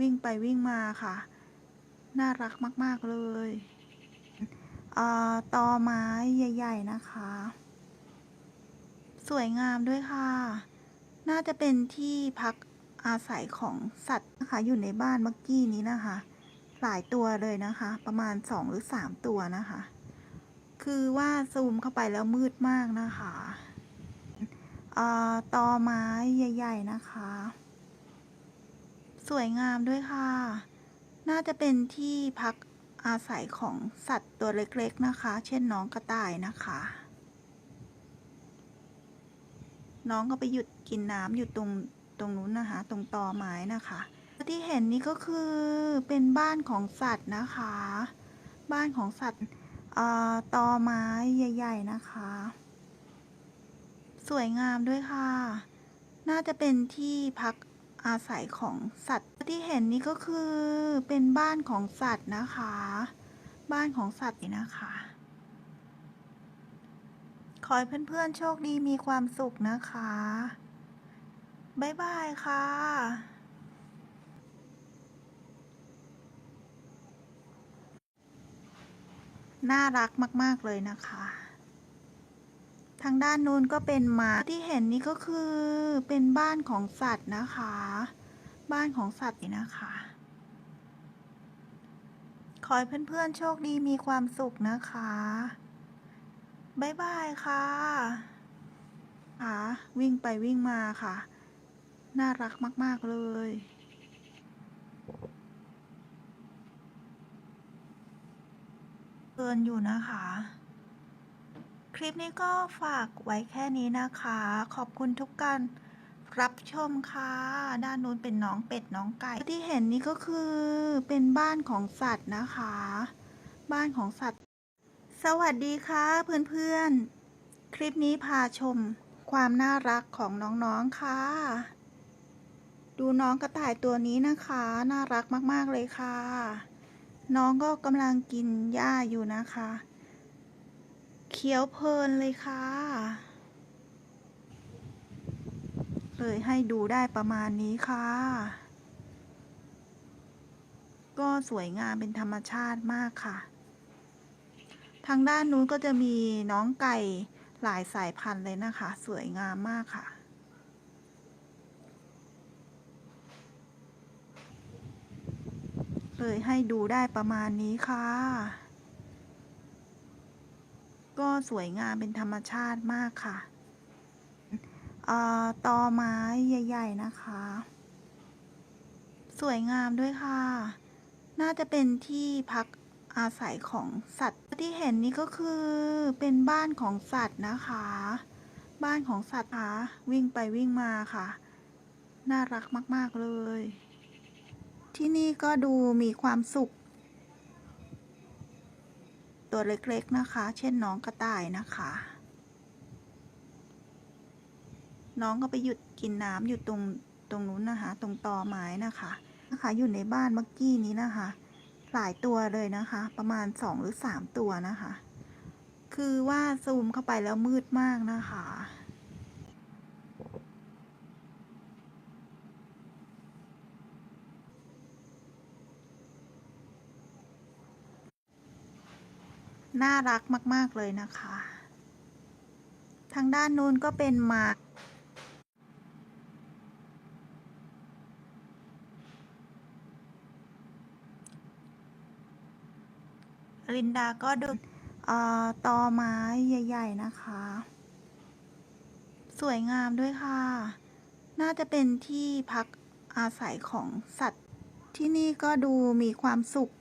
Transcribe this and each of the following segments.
วิ่งไปวิ่งมาค่ะ น่ารักมาก ๆ เลยอ่าตอไม้ใหญ่ ๆ นะคะ สวยงามด้วยค่ะ น่าจะเป็นที่พักอาศัยของสัตว์นะคะ อยู่ในบ้านเมื่อกี้นี้นะคะ หลายตัวเลยนะคะ ประมาณสองหรือสามตัวนะคะ คือว่าซูมเข้าไปแล้วมืดมากนะคะอ่าตอไม้ใหญ่ ๆ นะคะ วยงามด้วยค่ะ น่าจะเป็นที่พักอาศัยของสัตว์ตัวเล็กๆนะคะ เช่นน้องกระต่ายนะคะ น้องก็ไปหยุดกินน้ำอยู่ตรงตรงนู้นนะคะ ตรงตอไม้นะคะ ที่เห็นนี่ก็คือเป็นบ้านของสัตว์นะคะ บ้านของสัตว์ตอไม้ใหญ่ ๆ นะคะ สวยงามด้วยค่ะ น่าจะเป็นที่พัก อาศัยของสัตว์ที่เห็นนี่ก็คือเป็นบ้านของสัตว์นะคะ บ้านของสัตว์นี่นะคะ ขอให้เพื่อนๆโชคดีมีความสุขนะคะบ๊ายบายค่ะน่ารักมาก ๆ เลยนะคะ ทางด้านนู้นก็เป็นหมาที่เห็นนี่ก็คือเป็นบ้านของสัตว์นะคะ บ้านของสัตว์นี่นะคะ ขอให้เพื่อนๆโชคดีมีความสุขนะคะบ๊ายบายค่ะค่ะวิ่งไปวิ่งมาค่ะ น่ารักมาก ๆ เลยเพลินอยู่นะคะ คลิปนี้ก็ฝากไว้แค่นี้นะคะ ขอบคุณทุกการรับชมค่ะ ด้านนู้นเป็นน้องเป็ดน้องไก่ ที่เห็นนี่ก็คือเป็นบ้านของสัตว์นะคะ บ้านของสัตว์ สวัสดีค่ะเพื่อนๆ คลิปนี้พาชมความน่ารักของน้องๆค่ะ ดูน้องกระต่ายตัวนี้นะคะ น่ารักมากๆเลยค่ะ น้องก็กำลังกินหญ้าอยู่นะคะ คี้ยวเพลินเลยค่ะ เลยให้ดูได้ประมาณนี้ค่ะ ก็สวยงามเป็นธรรมชาติมากค่ะ ทางด้านนู้นก็จะมีน้องไก่หลายสายพันธุ์เลยนะคะ สวยงามมากค่ะเลยให้ดูได้ประมาณนี้ค่ะ ก็สวยงามเป็นธรรมชาติมากค่ะอ่าตอไม้ใหญ่ ๆ นะคะ สวยงามด้วยค่ะ น่าจะเป็นที่พักอาศัยของสัตว์ ที่เห็นนี่ก็คือเป็นบ้านของสัตว์นะคะ บ้านของสัตว์ค่ะวิ่งไปวิ่งมาค่ะ น่ารักมาก ๆ เลย ที่นี่ก็ดูมีความสุข ตัวเล็กๆนะคะ เช่นน้องกระต่ายนะคะ น้องก็ไปหยุดกินน้ำอยู่ตรงตรงนู้นนะคะ ตรงตอไม้นะคะนะคะ อยู่ในบ้านเมื่อกี้นี้นะคะ หลายตัวเลยนะคะ ประมาณสองหรือสามตัวนะคะ คือว่าซูมเข้าไปแล้วมืดมากนะคะ น่ารักมาก ๆ เลยนะคะ ทางด้านนู้นก็เป็นหมากลินดาก็ดูอ่าตอไม้ใหญ่ ๆ นะคะ สวยงามด้วยค่ะ น่าจะเป็นที่พักอาศัยของสัตว์ ที่นี่ก็ดูมีความสุข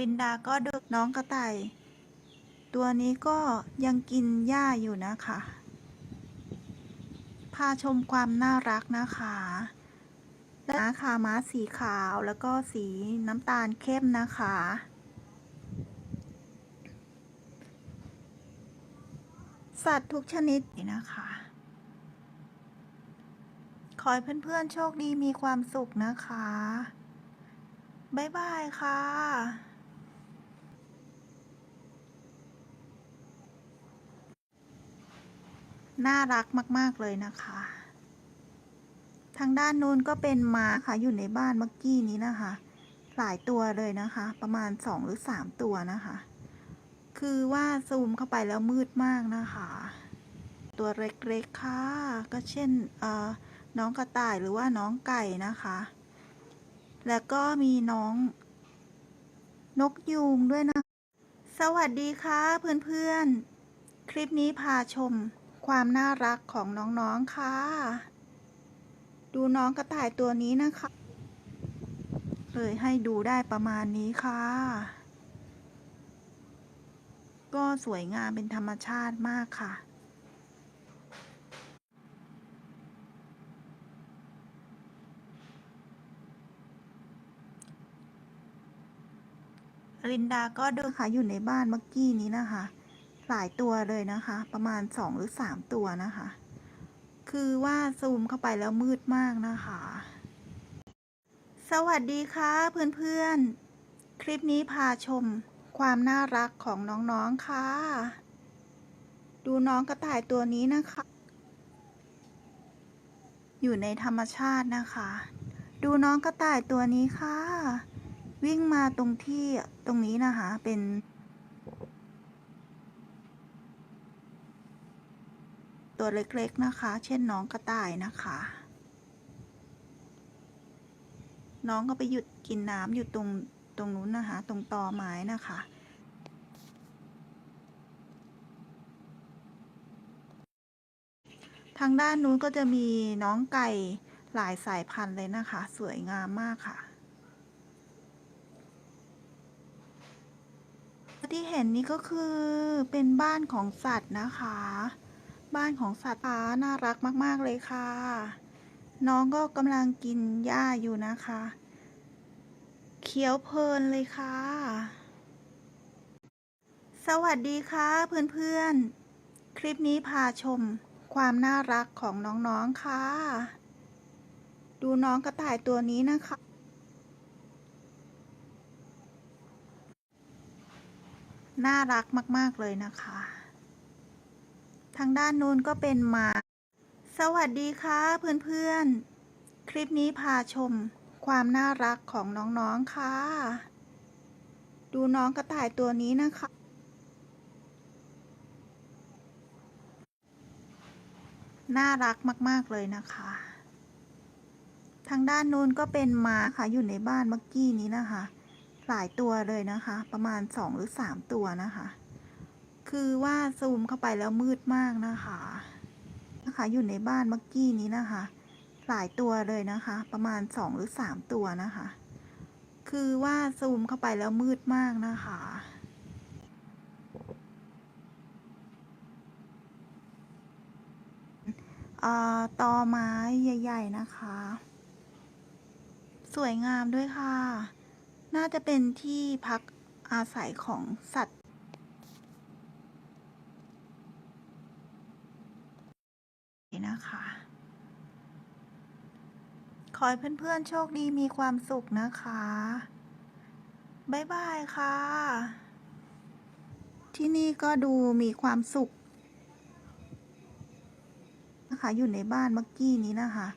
ลินดาก็ดูน้องกระต่าย ตัวนี้ก็ยังกินหญ้าอยู่นะคะ พาชมความน่ารักนะคะและขาม้าสีขาวแล้วก็สีน้ำตาลเข้มนะคะ สัตว์ทุกชนิดนี่นะคะ ขอให้เพื่อนๆโชคดีมีความสุขนะคะ บ๊ายบายค่ะ น่ารักมาก ๆ เลยนะคะ ทางด้านนู้นก็เป็นม้าค่ะ อยู่ในบ้านเมื่อกี้นี้นะคะ หลายตัวเลยนะคะ ประมาณสองหรือสามตัวนะคะ คือว่าซูมเข้าไปแล้วมืดมากนะคะ ตัวเล็กๆค่ะ ก็เช่นเอ่อน้องกระต่ายหรือว่าน้องไก่นะคะ แล้วก็มีน้องนกยูงด้วยนะ สวัสดีค่ะเพื่อนๆ คลิปนี้พาชม ความน่ารักของน้องๆค่ะ ดูน้องกระต่ายตัวนี้นะคะ เลยให้ดูได้ประมาณนี้ค่ะ ก็สวยงามเป็นธรรมชาติมากค่ะลินดาก็เดินค่ะอยู่ในบ้านเมื่อกี้นี้นะคะ หลายตัวเลยนะคะ ประมาณสองหรือสามตัวนะคะ คือว่าซูมเข้าไปแล้วมืดมากนะคะ สวัสดีค่ะเพื่อนๆ คลิปนี้พาชมความน่ารักของน้องๆค่ะ ดูน้องกระต่ายตัวนี้นะคะ อยู่ในธรรมชาตินะคะ ดูน้องกระต่ายตัวนี้ค่ะ วิ่งมาตรงที่ตรงนี้นะคะเป็น ตัวเล็กๆนะคะ เช่นน้องกระต่ายนะคะ น้องก็ไปหยุดกินน้ำอยู่ตรงตรงนู้นนะคะ ตรงตอไม้นะคะทางด้านนู้นก็จะมีน้องไก่หลายสายพันธุ์เลยนะคะ สวยงามมากค่ะ ที่เห็นนี่ก็คือเป็นบ้านของสัตว์นะคะ บ้านของสัตว์ป่าน่ารักมาก ๆ เลยค่ะ น้องก็กำลังกินหญ้าอยู่นะคะเคี้ยวเพลินเลยค่ะ สวัสดีค่ะเพื่อนๆ คลิปนี้พาชมความน่ารักของน้องๆค่ะ ดูน้องกระต่ายตัวนี้นะคะน่ารักมาก ๆ เลยนะคะ ทางด้านนู้นก็เป็นหมา สวัสดีค่ะเพื่อนๆ คลิปนี้พาชมความน่ารักของน้องๆค่ะ ดูน้องกระต่ายตัวนี้นะคะ น่ารักมากๆเลยนะคะ ทางด้านนู้นก็เป็นมาค่ะอยู่ในบ้านเมื่อกี้นี้นะคะ หลายตัวเลยนะคะ ประมาณสองหรือสามตัวนะคะ คือว่าซูมเข้าไปแล้วมืดมากนะคะ นะคะ อยู่ในบ้านเมื่อกี้นี้นะคะ หลายตัวเลยนะคะ ประมาณสองหรือสามตัวนะคะ คือว่าซูมเข้าไปแล้วมืดมากนะคะอ่าตอไม้ใหญ่ ๆ นะคะ สวยงามด้วยค่ะ น่าจะเป็นที่พักอาศัยของสัตว์ นะคะ ขอให้เพื่อนๆโชคดีมีความสุขนะคะ บ๊ายบายค่ะ ที่นี่ก็ดูมีความสุข นะคะ อยู่ในบ้านเมื่อกี้นี้นะคะ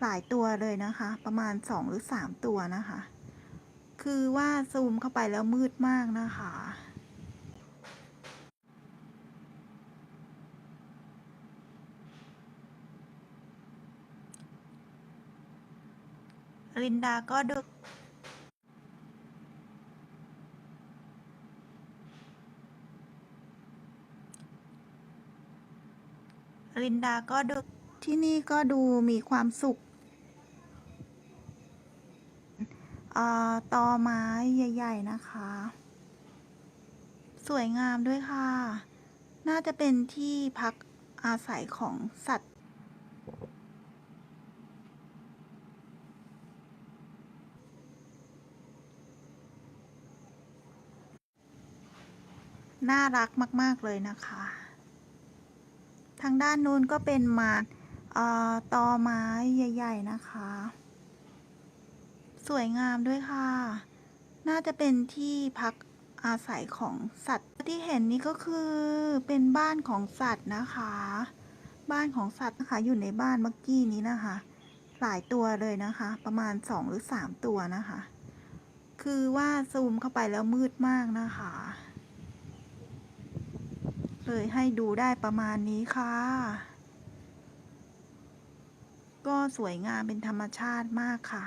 หลายตัวเลยนะคะ ประมาณสองหรือสามตัวนะคะ คือว่าซูมเข้าไปแล้วมืดมากนะคะ ลินดาก็ดูลินดาก็ดูที่นี่ก็ดูมีความสุขอ่าตอไม้ใหญ่ ๆ นะคะ สวยงามด้วยค่ะ น่าจะเป็นที่พักอาศัยของสัตว์ น่ารักมาก ๆ เลยนะคะ ทางด้านนู้นก็เป็นมาตอไม้ใหญ่ ๆ นะคะ สวยงามด้วยค่ะ น่าจะเป็นที่พักอาศัยของสัตว์ที่เห็นนี้ก็คือเป็นบ้านของสัตว์นะคะ บ้านของสัตว์นะคะอยู่ในบ้านมักกี้นี้นะคะ หลายตัวเลยนะคะ ประมาณสองหรือสามตัวนะคะ คือว่าซูมเข้าไปแล้วมืดมากนะคะ คยให้ดูได้ประมาณนี้ค่ะ ก็สวยงามเป็นธรรมชาติมากค่ะ